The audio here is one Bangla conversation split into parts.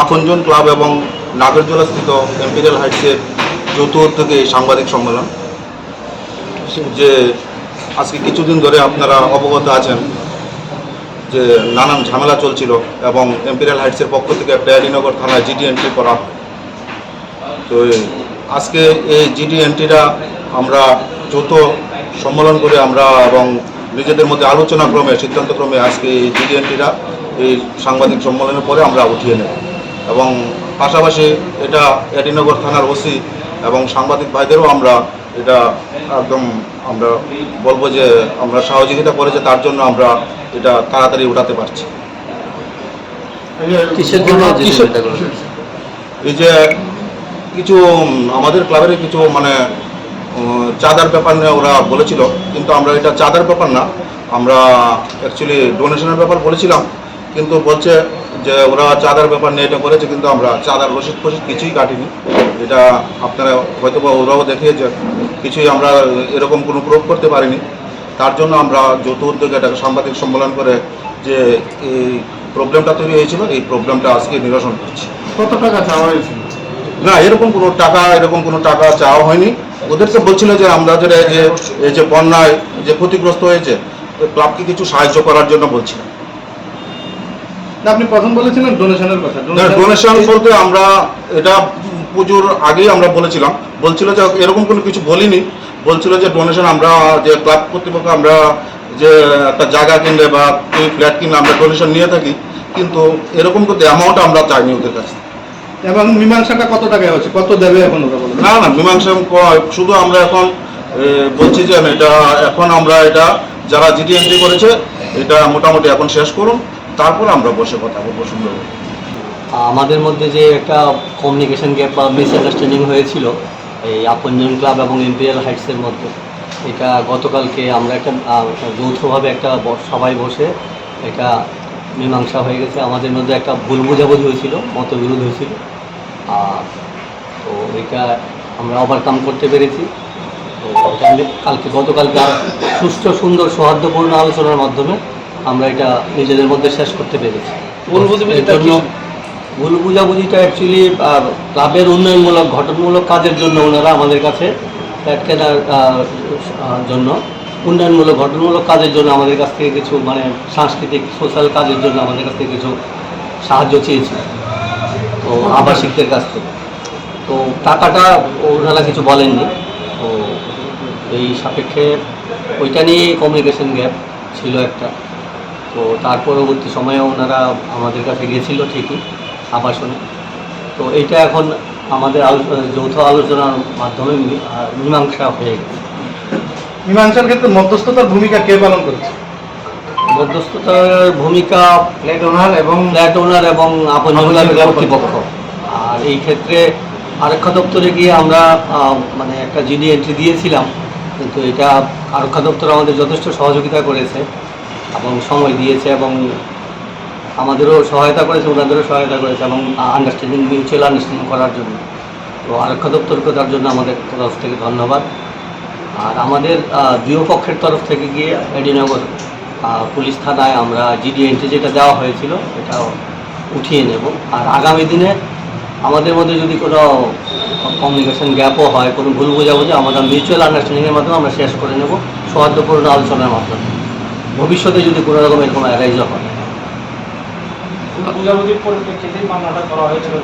আপনজন ক্লাব এবং নাগরজোলাস্থিত এম্পিরিয়াল হাইটসের যৌথ উদ্যোগে সাংবাদিক সম্মেলন। যে আজকে কিছুদিন ধরে আপনারা অবগত আছেন যে নানান ঝামেলা চলছিল এবং এম্পিরিয়াল হাইটসের পক্ষ থেকে একটা এডিনগর থানায় জিডি এন্ট্রি করা। তো আজকে এই জিডি এন্ট্রিটা আমরা যৌথ সম্মেলন করে আমরা এবং নিজেদের মধ্যে আলোচনা ক্রমে সিদ্ধান্তক্রমে আজকে এই জিডি এন্ট্রিটা এই সাংবাদিক সম্মেলনের পরে আমরা উঠিয়ে নেব। এবং পাশাপাশি এটা এডিনগর থানার ওসি এবং সাংবাদিক ভাইদেরও আমরা এটা একদম আমরা বলব যে আমরা সহযোগিতা করেছে তার জন্য আমরা এটা তাড়াতাড়ি উঠাতে পারছি? এই যে কিছু আমাদের ক্লাবের কিছু মানে চাঁদার ব্যাপার নিয়ে ওরা বলেছিল কিন্তু আমরা এটা চাঁদার ব্যাপার না আমরা অ্যাকচুয়ালি ডোনেশনের ব্যাপার বলেছিলাম কিন্তু বলছে যে ওরা চাঁদার ব্যাপার নিয়ে এটা করেছে কিন্তু আমরা চাঁদার রসিদ ফসিদ কিছুই কাটিনি। এটা আপনারা হয়তো বা ওরাও দেখিয়েছে কিছুই আমরা এরকম কোনো প্রয়োগ করতে পারিনি। তার জন্য আমরা যৌথ উদ্যোগে একটা সাংবাদিক সম্মেলন করে যে এই প্রবলেমটা তৈরি হয়েছিল এই প্রবলেমটা আজকে নিরসন করছি। কত টাকা চাওয়া হয়েছিল? না এরকম কোনো টাকা এরকম কোনো টাকা চাওয়া হয়নি। ওদেরকে বলছিল যে আমরা যেটা এই যে এই যে বন্যায় যে ক্ষতিগ্রস্ত হয়েছে তো ক্লাবকে কিছু সাহায্য করার জন্য বলছিলাম। আপনি প্রথম বলেছিলেন ডোনেশনের কথা। ডোনেশন বলতে আমরা এটা পুজোর আগেই আমরা বলেছিলাম। বলছিল যে এরকম কোনো কিছু বলিনি। বলছিল যে ডোনেশন আমরা যে ক্লাব কর্তৃপক্ষ আমরা যে একটা জায়গা কিনলে বা ফ্ল্যাট কিনলে আমরা ডোনেশন নিয়ে থাকি কিন্তু এরকম তো অ্যামাউন্ট আমরা চাইনি ওদের কাছে এবং মীমাংসাটা কত টাকায় হচ্ছে কত দেবে এখন ওরা বলে? না না মীমাংসা শুধু আমরা এখন বলছি যে এটা এখন আমরা এটা যারা জিডি এন্ট্রি করেছে এটা মোটামুটি এখন শেষ করুন। তারপর আমরা বসে কথা বলব, সুন্দর আমাদের মধ্যে যে একটা কমিউনিকেশন গ্যাপ বা মিসআন্ডারস্ট্যান্ডিং হয়েছিল, এই আপনজন ক্লাব এবং ইম্পেরিয়াল হাইটসের মধ্যে, এটা গতকালকে আমরা একটা যৌথভাবে একটা সবাই বসে এটা মীমাংসা হয়ে গেছে। আমাদের মধ্যে একটা ভুল বোঝাবুঝি হয়েছিল, মতবিরোধ হয়েছিল। আর তো এটা আমরা ওভারকাম করতে পেরেছি। তো কালকে গতকালকে সুষ্ঠু, সুন্দর, সৌহার্দ্যপূর্ণ আলোচনার মাধ্যমে আমরা এটা নিজেদের মধ্যে শেষ করতে পেরেছি। ভুল বুঝাবুঝিটা ভুল অ্যাকচুয়ালি ক্লাবের উন্নয়নমূলক ঘটনমূলক কাজের জন্য ওনারা আমাদের কাছে ফ্ল্যাট কেনার জন্য উন্নয়নমূলক ঘটনমূলক কাজের জন্য আমাদের কাছ থেকে কিছু মানে সাংস্কৃতিক সোশ্যাল কাজের জন্য আমাদের কাছ থেকে কিছু সাহায্য চেয়েছে। তো আবাসিকদের কাছ থেকে। তো টাকাটা ওনারা কিছু বলেননি। তো এই সাপেক্ষে ওইটা নিয়ে কমিউনিকেশন গ্যাপ ছিল একটা। তো তার পরবর্তী সময়ে ওনারা আমাদের কাছে গিয়েছিল ঠিকই আবাসনে। তো এটা এখন আমাদের আলোচনা যৌথ আলোচনার মাধ্যমে মীমাংসা হয়ে গেছে। মীমাংসার ক্ষেত্রে মধ্যস্থতার ভূমিকা কে পালন করছে? মধ্যস্থতার ভূমিকা ফ্ল্যাট ওনার এবং ফ্ল্যাট ওনার এবং আপন কর্তৃপক্ষ। আর এই ক্ষেত্রে আরক্ষা দপ্তরে গিয়ে আমরা মানে একটা জিডি এন্ট্রি দিয়েছিলাম। কিন্তু এটা আরক্ষা দপ্তর আমাদের যথেষ্ট সহযোগিতা করেছে। এবং সময় দিয়েছে এবং আমাদেরও সহায়তা করেছে ওনাদেরও সহায়তা করেছে এবং আন্ডারস্ট্যান্ডিং মিউচুয়াল আন্ডারস্ট্যান্ডিং করার জন্য। তো আরক্ষা দপ্তরকে তার জন্য আমাদের তরফ থেকে ধন্যবাদ। আর আমাদের আহ, দুই পক্ষের তরফ থেকে গিয়ে এডিনগর পুলিশ থানায় আমরা জিডি এন্ট্রি যেটা দেওয়া হয়েছিল এটা উঠিয়ে নেব। আর আগামী দিনে আমাদের মধ্যে যদি কোনো কমিউনিকেশন গ্যাপও হয় কোনো ভুল বোঝাবুঝি আমরা মিউচুয়াল আন্ডারস্ট্যান্ডিংয়ের মাধ্যমে আমরা শেষ করে নেব। সৌহার্দ্যপূর্ণ আলোচনার মাধ্যমে। ভবিষ্যতে যদি কোনো রকম এরকম অ্যারাইজও হয়। বুঝাবুঝির পরিপ্রেক্ষিতেই মামলাটা করা হয়েছিল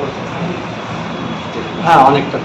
হ্যাঁ অনেকটা।